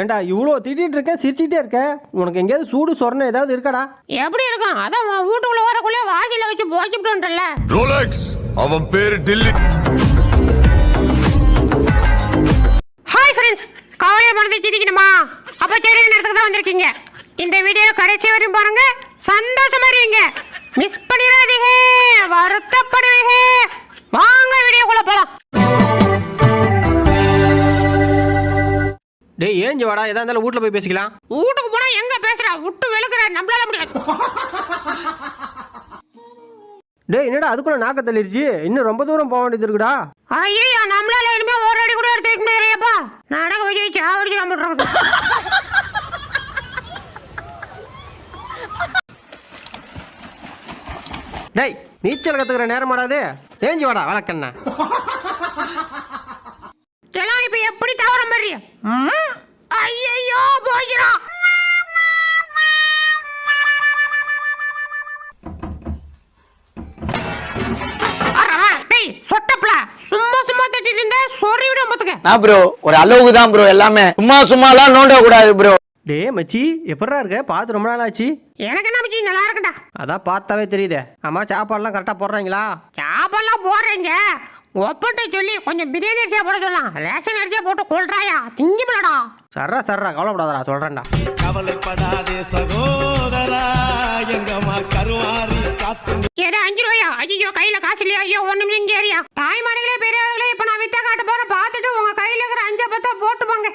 ஏன்டா இவ்வளோ திட்டிட்டு இருக்க? சிரிச்சிட்டே இருக்க? உனக்கு எங்கேயாவது சூடு சொரணை ஏதாவது இருக்காடா? எப்படி இருக்கும்? அதான் உன் வீட்டுக்குள்ள வரக்குள்ளே வாசல்ல வச்சு போச்சுட்டோன்றல ரோலக்ஸ் அவன் பேரு டில்லி. ஹாய் ஃப்ரெண்ட்ஸ் கவலையை மறந்து சிரிக்கணுமா? அப்ப சரியான இடத்துக்கு தான் வந்திருக்கீங்க. இந்த வீடியோ கடைசி வரையும் பாருங்க. சந்தோஷமா இருவீங்க மிஸ் பண்ணிடாதீங்க. வருத்தப்படுவீங்க வாங்க வீடியோக்குள்ள போலாம். டேய் ஏஞ்சி வாடா? எதா இருந்தாலும் வீட்டில் போய் பேசிக்கலாம். வீட்டுக்கு போனா எங்க பேசுற? விட்டு வெளுக்கிற நம்மளால முடியாது டேய் என்னடா அதுக்குள்ள நாக்க தள்ளிருச்சு? இன்னும் ரொம்ப தூரம் போக வேண்டியது இருக்குடா. ஐயோ நம்மளால இனிமே ஒரு அடி கூட எடுத்து வைக்க முடியாதுப்பா நடக்க வச்சு சாவடிச்சு நம்மளுக்கு டேய் நீச்சல் கத்துக்கிற நேரம் ஆடாது ஏஞ்சி வாடா வழக்கண்ணா. இப்ப எப்படி தவற மாதிரி? நான் ப்ரோ ஒரு அளவுக்கு தான் ப்ரோ எல்லாமே சும்மா சும்மாலாம் நோண்ட கூடாது ப்ரோ டேய் மச்சி எப்படா இருக்க? பார்த்து ரொம்ப நாள் ஆச்சு. எனக்கு என்ன மச்சி? நல்லா இருக்கட்டா அதான் பார்த்தாவே தெரியுதே. அம்மா சாப்பாடுலாம் கரெக்டாக போடுறாங்களா? சாப்பாடுலாம் போடுறீங்க. ஒப்பட்ட சொல்லி கொஞ்சம் பிரியாணி அரிசியா போட சொல்லலாம். ரேஷன் அரிசியா போட்டு கொள்றாயா திங்கிமலடா சர்றா சர்றா. கவலைப்படாதடா சொல்கிறேன்டா கவலைப்படாதே சகோதரா. எங்கம்மா கருவாரி காத்து ஏதோ அஞ்சு ரூபாயா? ஐயோ கையில காசு இல்லையா? ஐயோ ஒண்ணு மிஞ்சி ஏரியா தாய்மார்களே பெரியவர்களே இப்ப நான் வித்த காட்ட போறேன். பார்த்துட்டு உங்க கையில இருக்கிற அஞ்ச பத்தா போட்டு போங்க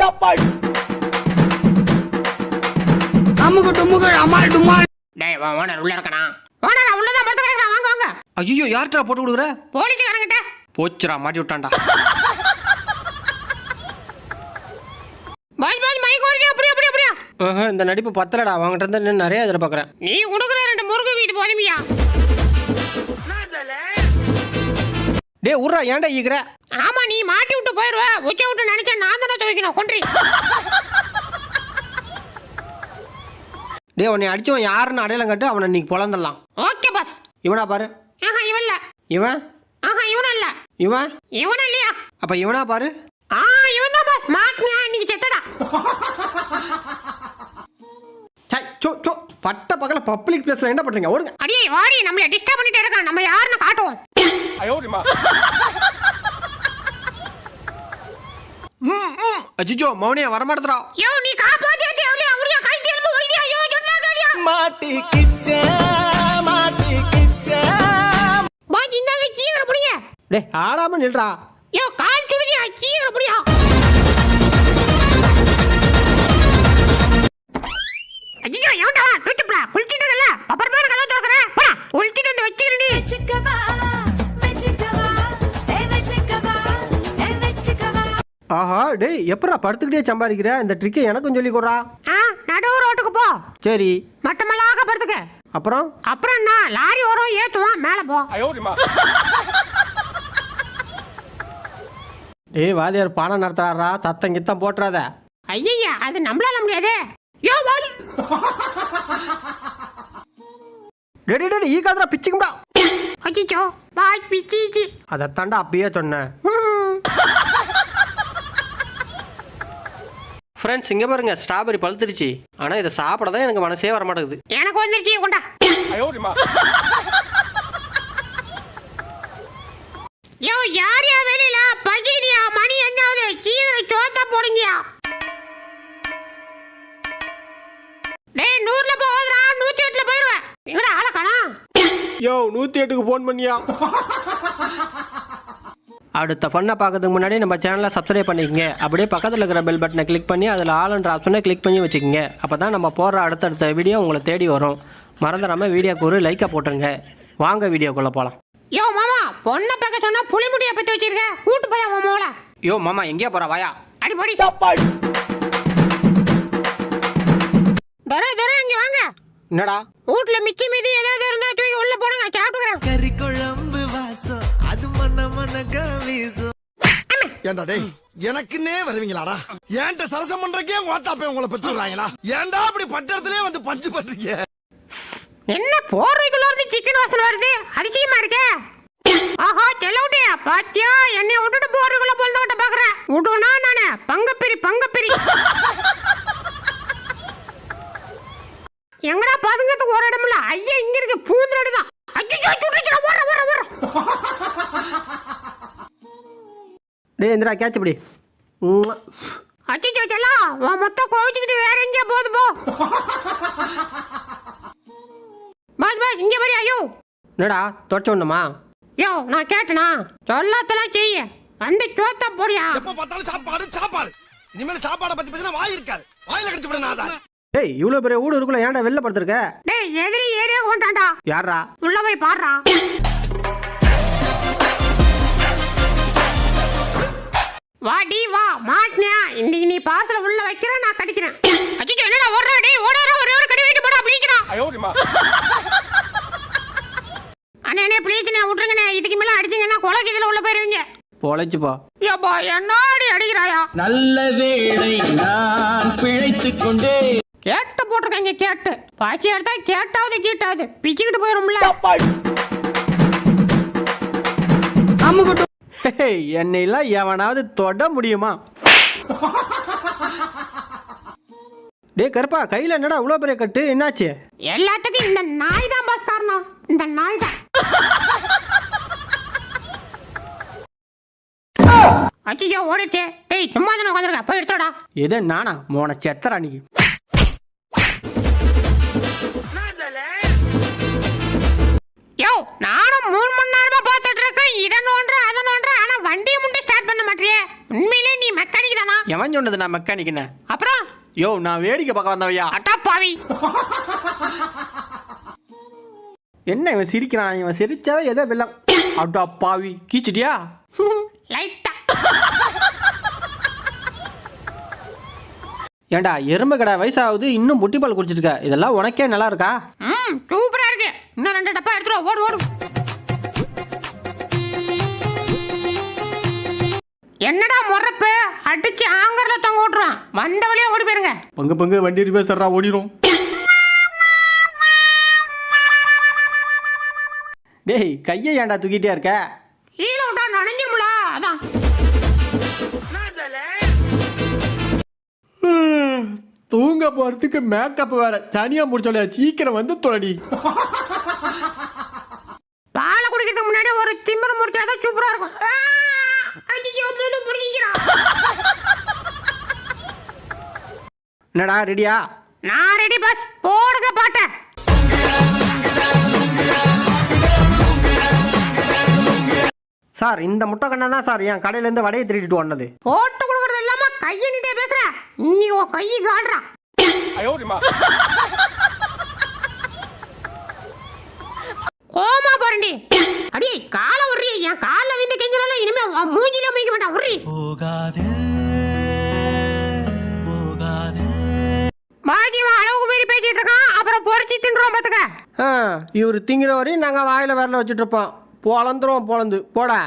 அமுக்கு டுமுக்கு அம்மாள் டுமாள் டேய் வா ஓனர் உள்ள இருக்கனா ஓனர் உள்ளதான் வாங்க வாங்க. ஐயோ யார்கிட்ட போட்டு கொடுக்குற? போலீஸ்காரங்கிட்ட. போச்சுடா மாட்டி விட்டான்டா. மைக் அப்படியா ஆஹா, இந்த நடிப்பு பத்தலடா. அவங்ககிட்ட இருந்து இன்னும் நிறைய எதிர்பார்க்குறேன். நீ கொடுக்குற ரெண்டு முறுக்கு கிட்ட போதுமியா டேய் உர்றா ஏன்டா ஈக்கிற? ஆமா நீ மாட்டி விட்டு போயிருவ. உச்ச விட்டு நினைச்சா நான் தானே துவைக்கணும். கொன்றி. டேய் உன்னை அடிச்சவன் யாருன்னு அடையாளம் கட்டு அவனை இன்னைக்கு பொழந்துடலாம். ஓகே பாஸ் இவனா பாரு. ஆஹா இவன் இல்ல இவன்? ஆஹா இவன் இல்ல இவன்? இவன் இல்லையா அப்ப இவனா பாரு. ஆ இவன் தான் பாஸ் மாட்டினா இன்னைக்கு செத்தடா. பட்ட பக்கல பப்ளிக் பிளேஸ்ல என்ன பண்றீங்க? ஓடுங்க. அடியே வாடி நம்மள டிஸ்டர்ப் பண்ணிட்டே இருக்கான். நம்ம யாருன்னு காட்டுவோம். அஜிஜோ மௌனியா வரமாட்டதுடா யோ நீ காப்பாத்தியா தேவலையா அவளியா கை திரும்ப ஓடியா யோ சொன்னா கேளியா மாட்டி கிச்ச மாட்டி கிச்ச. பாஜ் இந்தாங்க சீக்கிரம் புடிங்க. டேய் ஆடாம நில்றா. ஆஹா டேய் எப்படா படுத்துக்கிட்டே சம்பாதிக்கிற? இந்த ட்ரிக்கை எனக்கும் சொல்லி கொடுறா. ஆ நடு ரோட்டுக்கு போ. சரி. மட்டமல்லாக படுத்துக்க. அப்புறம்? அப்புறம் என்ன? லாரி வரும் ஏத்துவான் மேல போ. டேய் வாதியார் பாடம் நடத்துறாரா? சத்தம் கித்தம் போட்டுறாத. ஐயா அது நம்மளால முடியாதே. யோ வாடி டேய் டேய், ஈ காதுரா பிச்சுக்கும்டா அச்சிச்சோ பாய் பிச்சிச்சு. அதைத்தாண்டா அப்பயே சொன்னேன் ஃப்ரெண்ட்ஸ் இங்கே பாருங்க ஸ்ட்ராபெரி பழுத்துருச்சு ஆனால் இதை சாப்பிட தான் எனக்கு மனசே வர மாட்டேங்குது எனக்கு வந்துருச்சு கொண்டா. யோ யார் யா வெளியில? பஜினியா மணி என்னாவது? சீக்கிரம் சோத்தா போடுங்கயா. டேய் நூறுல போகாதடா நூத்தி எட்டுல போயிருவேன். எங்கடா ஆள காணா யோ நூற்றி எட்டுக்கு ஃபோன் பண்ணியா? அடுத்த ஃபன்னை பார்க்கறதுக்கு முன்னாடி நம்ம சேனலை சப்ஸ்கிரைப் பண்ணிக்கங்க. அப்படியே பக்கத்தில் இருக்கிற பெல் பட்டனை கிளிக் பண்ணி அதில் ஆளுன்ற ஆப்ஷனை கிளிக் பண்ணி வச்சுக்கோங்க. அப்போ தான் நம்ம போடுற அடுத்தடுத்த வீடியோ உங்களை தேடி வரும். மறந்துடாமல் வீடியோக்கு ஒரு லைக்கை போட்டுருங்க. வாங்க வீடியோக்குள்ளே போகலாம் யோ மாமா பொண்ணை பார்க்க சொன்னா புளிமுடிய பத்தி வச்சிருக்க. கூட்டு போய் மோள. யோ மாமா எங்கேயா போகிறா வாயா. அடி போடி. துரை துரை இங்க வாங்க. என்னடா? வீட்ல மிச்ச மீதி ஏதாவது இருந்தா தூக்கி உள்ள போடுங்க சாப்பிட்டுக்கிறேன். கறி குழம்பு வாசம் அது மன மனக வீசும். ஏண்டா டேய் எனக்குன்னே வருவீங்களாடா? ஏன்ட்ட சரசம் பண்றக்கே ஓட்டாப்பே உங்களை பெற்றுறாங்களா ஏன்டா அப்படி பட்டத்திலே வந்து பஞ்சு பண்றீங்க? என்ன போர்வைக்குள்ள இருந்து சிக்கன் வாசனை வருது? அதிசயமா இருக்கே. ஆஹா செல்லவுட்டே பாத்தியா? என்னைய விட்டுட்டு போர்வைக்குள்ள பொழுது விட்ட பாக்குறேன் விடுவனா நானே? பங்கப்பிரி எங்கடா பதுங்கிறதுக்கு ஒரு இடம் இல்ல? ஐயா இங்க இருக்கு. பூந்தோடு தான் ஐயோ துடிக்கிற வர வர வர டேய் இந்திரா கேட்ச் இப்படி அச்சோ செல்லா மொத்தம் கோவிச்சுக்கிட்டு வேற எங்கேயா போகுது போ. பாஸ் பாஸ் இங்க பாரு ஐயோ. என்னடா தொடச்ச ஒண்ணுமா யோ நான் கேட்டனா? சொல்லாத்தெல்லாம் செய்ய. வந்து சோத்தா போறியா எப்ப பார்த்தாலும் சாப்பாடு சாப்பாடு. இனிமேல் சாப்பாடை பத்தி பேசினா வாய் இருக்காது. வாயில கடிச்சு விட டேய் இவ்வளோ பெரிய வீடு இருக்குள்ள ஏன்டா வெளில படுத்துருக்க? டேய் எதிரி ஏரியா கொண்டாண்டா யாரா உள்ள போய் பாடுறா. வாடி வா மாட்டினியா? இன்னைக்கு நீ பார்சல் உள்ள வைக்கிற நான் கடிக்கிறேன். அச்சோ என்னடா ஓடுறா? டேய் ஓடாத ஒரே ஒரு கடி வைக்க போடா அப்படிங்கிறான் அண்ணே அண்ணே ப்ளீஸ் நான் விட்டுருங்கண்ணே. இதுக்கு மேல அடிச்சீங்கன்னா கொலை இதுல உள்ள போயிருவீங்க. பொழைச்சுப்பா. ஏப்பா என்னடி அடிக்கிறாயா? நல்ல வேளை நான் பிழைத்துக் கொண்டே கேட்டு போட்டிருக்காங்க கேட்டு. பசி எடுத்தா கேட்டாவது கீட்டாவது. பிச்சுக்கிட்டு போயிரும்ல ஹேய், என்னையெல்லாம் எவனாவது தொட முடியுமா? டேய் கருப்பா கையில் என்னடா இவ்வளோ பெரிய கட்டு? என்னாச்சு? எல்லாத்துக்கும் இந்த நாய் தான் பாஸ் காரணம். இந்த நாய் தான் அச்சிச்சோ ஓடிடுச்சே. டேய் சும்மா தானே உட்காந்துருக்க. போய் எடுத்தோடா. எது நானா? மோன செத்தரா நீ. எவன் சொன்னது நான் மெக்கானிக்குன்னு அப்புறம்? யோ நான் வேடிக்கை பார்க்க வந்தவையா? அட்டா பாவி. என்ன இவன் சிரிக்கிறான்? இவன் சிரிச்சாவே ஏதோ வெள்ளம். அட்டா பாவி கீச்சிட்டியா? லைட்டா ஏன்டா எறும்பு கடை வயசாகுது இன்னும் புட்டிப்பால் குடிச்சிட்டு இருக்க. இதெல்லாம் உனக்கே நல்லா இருக்கா? ம் சூப்பரா இருக்கு. இன்னும் ரெண்டு டப்பா எடுத்துட்டு வா, ஓடு ஓடு. என்னடா அடிச்சு ஆங்கர்ல தொங்க விட்டுறான். வந்த வழியா ஓடி போயிருங்க. பங்கு பங்கு வண்டி ரிப்பேர் சர்றா ஓடிரும். டேய் கையை ஏன்டா தூக்கிட்டே இருக்க? கீழே விட்டா நனைஞ்சிருமுல அதான். தூங்க போறதுக்கு மேக்கப் வேற தனியா முடிச்சோலையா சீக்கிரம் வந்து தொலைடி. பாலை குடிக்கிறதுக்கு முன்னாடி ஒரு திமிரு முடிச்சாதான் சூப்பரா இருக்கும் ஆ! ஐயையோ, மீது புரிஞ்சிக்கிறான் என்னடா ரெடியா? நான் ரெடி பஸ் போடுங்க பாட்ட. சார் இந்த முட்டை கண்ணா தான் சார் என் கடையிலேருந்து வடையை திருடிட்டு வந்தது. போட்டு கொடுக்கறது இல்லாம கையை நீட்டே பேசுற. நீ உன் கையை காடுறான் கோமா பாருண்டி. அடி காலை உர்றி என் காலில் விந்து கெஞ்சினால இனிமே உன் மூஞ்சில மிக்க மாட்டான். உர்றி. இவர் திங்கிற வரையும் நாங்கள் வாயில் விரல வச்சுட்ருப்போம் பொழந்துருவோம் பொழந்து போடா.